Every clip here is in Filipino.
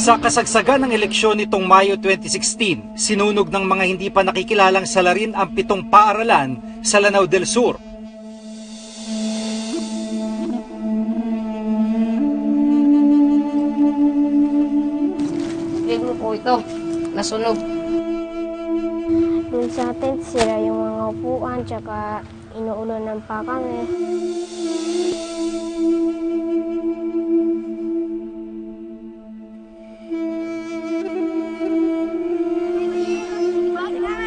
Sa kasagsagan ng eleksyon nitong Mayo 2016, sinunog ng mga hindi pa nakikilalang salarin ang pitong paaralan sa Lanao del Sur. Libro po ito, nasunog. Doon sa tent, sira yung mga upuan, tsaka inuulan pa kami.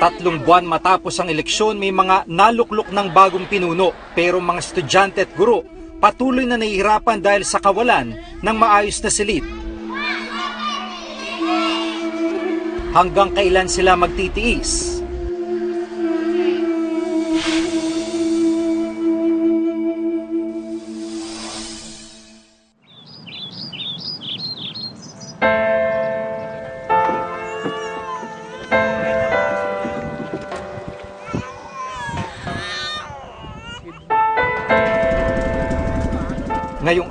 Tatlong buwan matapos ang eleksyon, may mga naluklok ng bagong pinuno. Pero mga estudyante at guro, patuloy na nahihirapan dahil sa kawalan ng maayos na silid. Hanggang kailan sila magtitiis?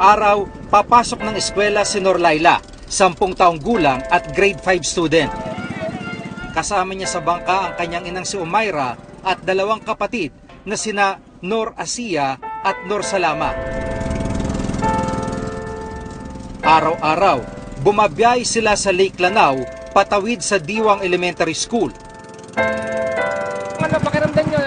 Araw, papasok ng eskwela si Norlaila, 10 taong gulang at grade 5 student. Kasama niya sa bangka ang kanyang inang si Umayra at dalawang kapatid na sina Nor Asia at Nor Salama. Araw-araw, bumabiyay sila sa Lake Lanao patawid sa Diwang Elementary School. Ano pakiramdam nyo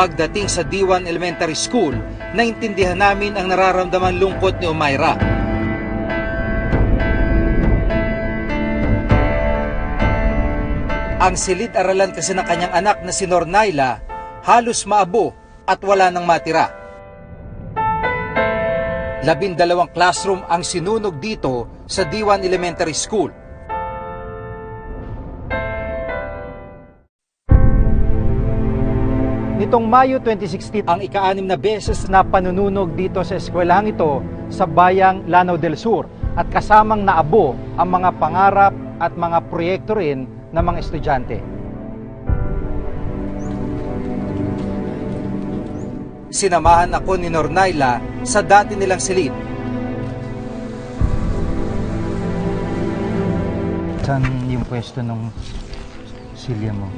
Pagdating sa Diwan Elementary School, naintindihan namin ang nararamdaman lungkot ni Umayra. Ang silid-aralan kasi ng kanyang anak na si Nornaila halos maabo at wala nang matira. Labindalawang classroom ang sinunog dito sa Diwan Elementary School. Nitong Mayo 2016, ang ika-anim na beses na panununog dito sa eskwelahan ito sa bayang Lanao del Sur at kasamang naabo ang mga pangarap at mga proyekto rin ng mga estudyante. Sinamahan ako ni Nornaila sa dati nilang silid. Saan yung pwesto ng silya mo?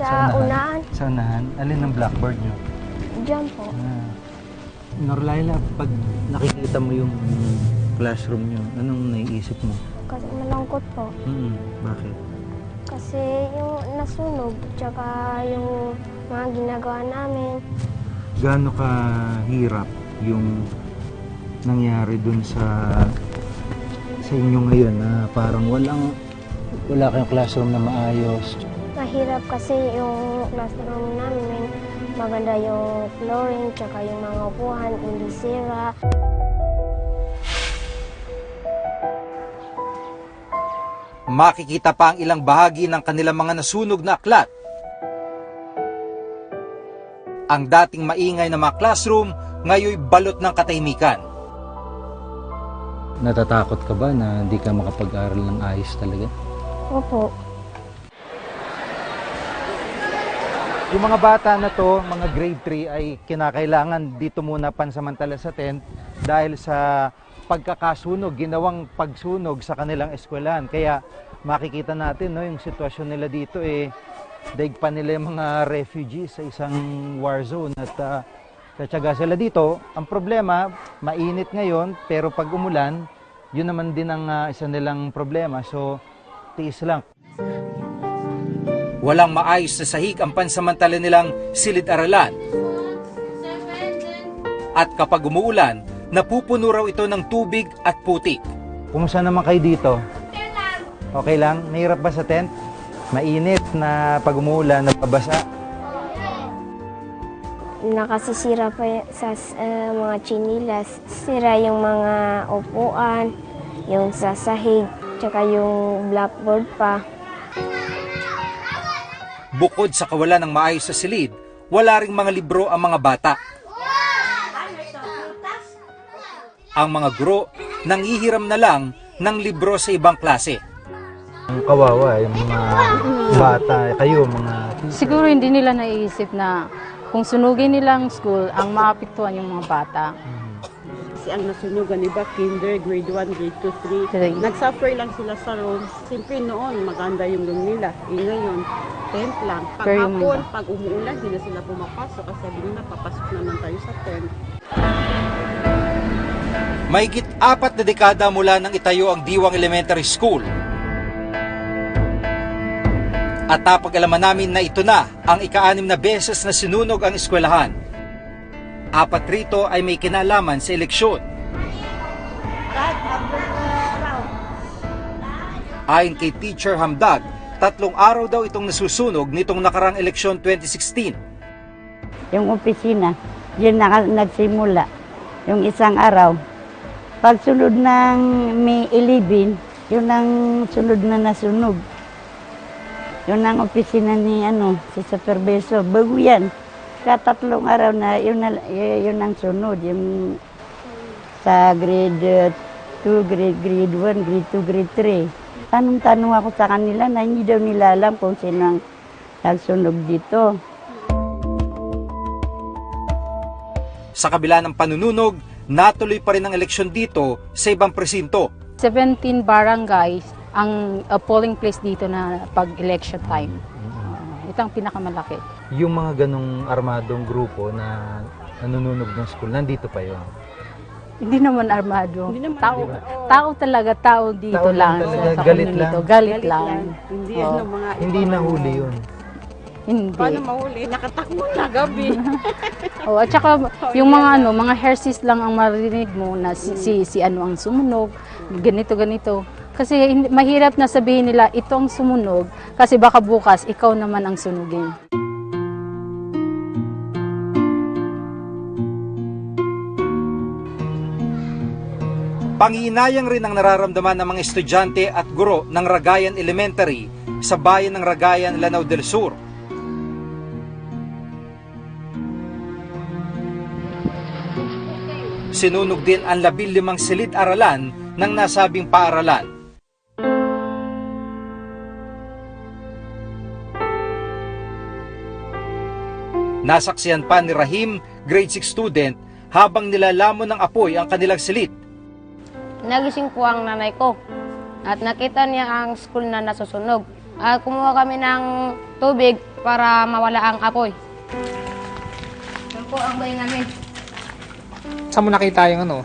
Sa unahan, Sa unahan? Alin ang blackboard nyo? dyan po. Ah. Norlaila, pag nakikita mo yung classroom nyo, anong naiisip mo? Kasi malungkot po. Hmm, bakit? Kasi yung nasunog, tsaka yung mga ginagawa namin, Gaano ka hirap yung nangyari dun sa sa inyo ngayon na parang walang wala kayong classroom na maayos. Mahirap kasi yung classroom namin, maganda yung flooring, tsaka yung mga upuan, hindi sira. Makikita pa ang ilang bahagi ng kanilang mga nasunog na aklat. Ang dating maingay na mga classroom, ngayoy balot ng katahimikan. Natatakot ka ba na hindi ka makapag-aral ng ayos talaga? Opo. Yung mga bata na to, mga grade 3 ay kinakailangan dito muna pansamantala sa tent dahil sa pagkakasunog, ginawang pagsunog sa kanilang eskwelahan. Kaya makikita natin no, yung sitwasyon nila dito eh daig pa nila yung mga refugees sa isang war zone at uh, tatsaga sila dito. Ang problema, mainit ngayon pero pag umulan, yun naman din ang ah, isa nilang problema. So, tiis lang. Walang maayos na sahig ang pansamantala nilang silid-aralan. At kapag umuulan, napupuno raw ito ng tubig at putik. Kumusta naman kayo dito? Okay lang? Nahirap ba sa tent? Mainit na pag umuulan, nababasa? nakasisira pa sa uh, mga chinilas. Sira yung mga upuan, yung sa sahig, tsaka yung blackboard pa. Bukod sa kawalan ng maayos sa silid, wala ring mga libro ang mga bata. Ang mga guro nanghihiram na lang ng libro sa ibang klase. Ang kawawa, yung mga bata, kayo, mga Siguro hindi nila naiisip na kung sunugin nilang school, ang maapektuhan yung mga bata. Kasi ang nasunugan, iba, kinder, grade 1, grade 2, 3. Three. Nagsuffer lang sila sa room. Siyempre noon, maganda yung room nila. Eh ngayon, tent lang. Pag yung hapon, pag umuulan, hindi na sila pumapasok. Kasi sabi nila, papasok naman tayo sa tent. Mahigit apat na dekada mula nang itayo ang Diwang Elementary School. At napag-alaman namin na ito na ang ika-anim na beses na sinunog ang eskwelahan. Apat rito ay may kinalaman sa eleksyon. Ayon kay Teacher Hamdag, tatlong araw daw itong nasusunog nitong nakarang eleksyon 2016. yung opisina, yun na nagsimula, yung isang araw. Pagsunod ng May 11, yun ang sunod na nasunog. Yun ang opisina ni ano, si Superbeso. Bago yan. Katatlong araw na yun, na, yun ang sunod. Yung sa grade 2, grade, grade 1, grade 2, grade 3. Tanong-tanong ako sa kanila na hindi daw nila alam kung sino ang nagsunog dito. Sa kabila ng panununog, natuloy pa rin ang eleksyon dito sa ibang presinto. 17 barangays ang uh, polling place dito na pag election time. Uh, ito ang pinakamalaki. Yung mga ganong armadong grupo na nanununog ng school, nandito pa yun. Hindi naman armado. Hindi naman, tao, di ba? tao talaga, tao dito Tao lang lang. talaga, sa galit community. lang. Galit, lang. Hindi Oo. ano, mga Hindi nahuli yun. Hindi. Paano mahuli? Nakatakbo na gabi. Oh, at saka yung mga ano, mga hersis lang ang marinig mo na si, si, si ano ang sumunog, ganito ganito. Kasi hindi- mahirap na sabihin nila ito ang sumunog kasi baka bukas ikaw naman ang sunugin. Panginayang rin ang nararamdaman ng mga estudyante at guro ng Ragayan Elementary sa bayan ng Ragayan, Lanao del Sur. Sinunog din ang labil limang silid-aralan ng nasabing paaralan. Nasaksiyan pa ni Rahim, grade 6 student, habang nilalamon ng apoy ang kanilang silid. Nagising po ang nanay ko at nakita niya ang school na nasusunog. At kumuha kami ng tubig para mawala ang apoy. Yan po ang bahay namin. Saan mo nakita yung ano?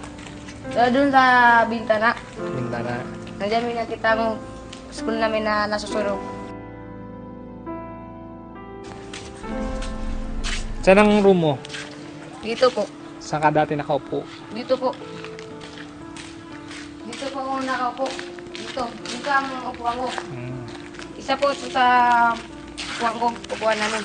So, dun sa bintana, Bintana. nandiyan may nakita ang school namin na nasusunog. Saan ang room mo? Dito po. Saan ka dati nakaupo? Dito po. Dito po ako nakaupo. Dito. Dito ang upuan ko. Hmm. Isa po ito sa upuan ko. Upuan namin.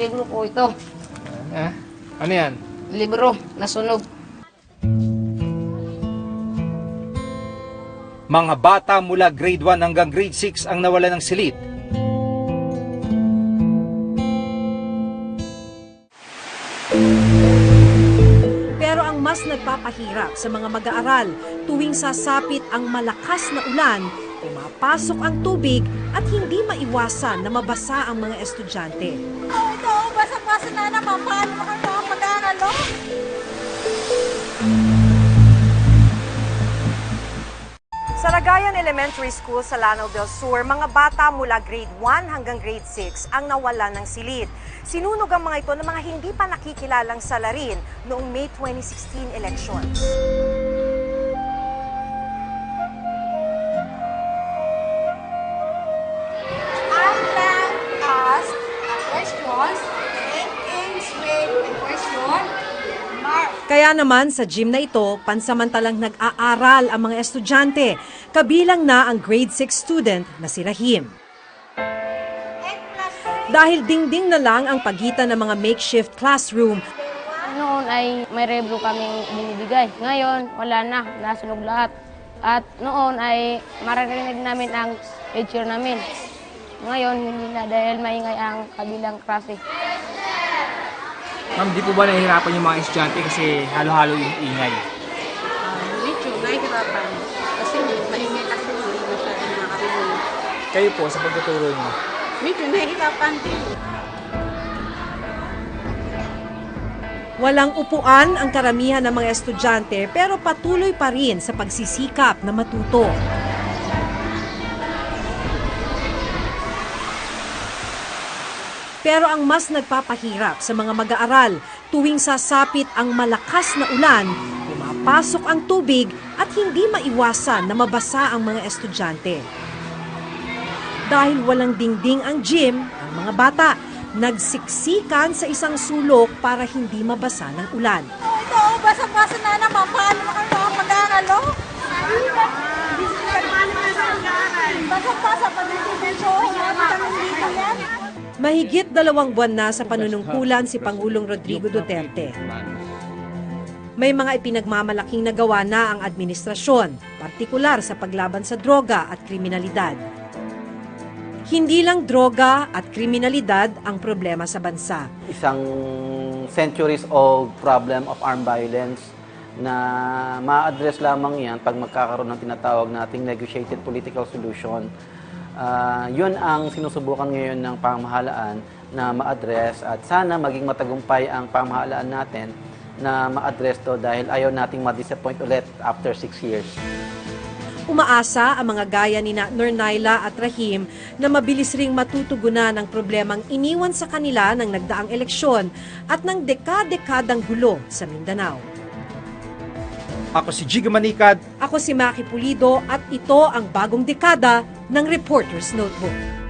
Libro po ito. Eh? Ano yan? Libro. Nasunog. Mga bata mula grade 1 hanggang grade 6 ang nawala ng silid. Nagpapahirap sa mga mag-aaral tuwing sasapit ang malakas na ulan, pumapasok ang tubig at hindi maiwasan na mabasa ang mga estudyante. Oh, ito, basa-basa na naman. Paano mga pag-aaral, no? Sa Ragayan Elementary School sa Lanao del Sur, mga bata mula grade 1 hanggang grade 6 ang nawala ng silid. Sinunog ang mga ito ng mga hindi pa nakikilalang salarin noong May 2016 elections. Kaya naman sa gym na ito, pansamantalang nag-aaral ang mga estudyante, kabilang na ang grade 6 student na si Rahim. Dahil dingding na lang ang pagitan ng mga makeshift classroom, Noon ay may rebro kaming binibigay. Ngayon, wala na. Nasunog lahat. At noon ay maririnig namin ang teacher namin. Ngayon, hindi na dahil maingay ang kabilang klase. Ma'am, di po ba nahihirapan yung mga estudyante kasi halo-halo yung ingay? medyo nahihirapan. Kasi maingay kasi hindi masyadong nakakarinig. Kayo po, sa pagtuturo niyo, Medyo nahihirapan din. walang upuan ang karamihan ng mga estudyante pero patuloy pa rin sa pagsisikap na matuto. Pero ang mas nagpapahirap sa mga mag-aaral tuwing sasapit ang malakas na ulan, pumapasok ang tubig at hindi maiwasan na mabasa ang mga estudyante. Dahil walang dingding ang gym, ang mga bata nagsiksikan sa isang sulok para hindi mabasa ng ulan. Ito, oh, basa-basa na naman. Paano na kayo makapag-aaral, oh? Basa-basa pa din dito. Yan. Mahigit dalawang buwan na sa panunungkulan si Pangulong Rodrigo Duterte. May mga ipinagmamalaking nagawa na ang administrasyon, partikular sa paglaban sa droga at kriminalidad. Hindi lang droga at kriminalidad ang problema sa bansa. isang centuries old problem of armed violence na ma-address lamang yan pag magkakaroon ng tinatawag nating negotiated political solution. Ah, yun ang sinusubukan ngayon ng pamahalaan na ma-address at sana maging matagumpay ang pamahalaan natin na ma-address to dahil ayaw nating ma-disappoint ulit after six years. Umaasa ang mga gaya ni na Nornaila at Rahim na mabilis ring matutugunan ang problemang iniwan sa kanila ng nagdaang eleksyon at ng dekadekadang gulo sa Mindanao. Ako si Jiga Manikad, Ako si Maki Pulido at ito ang bagong dekada ng Reporter's Notebook.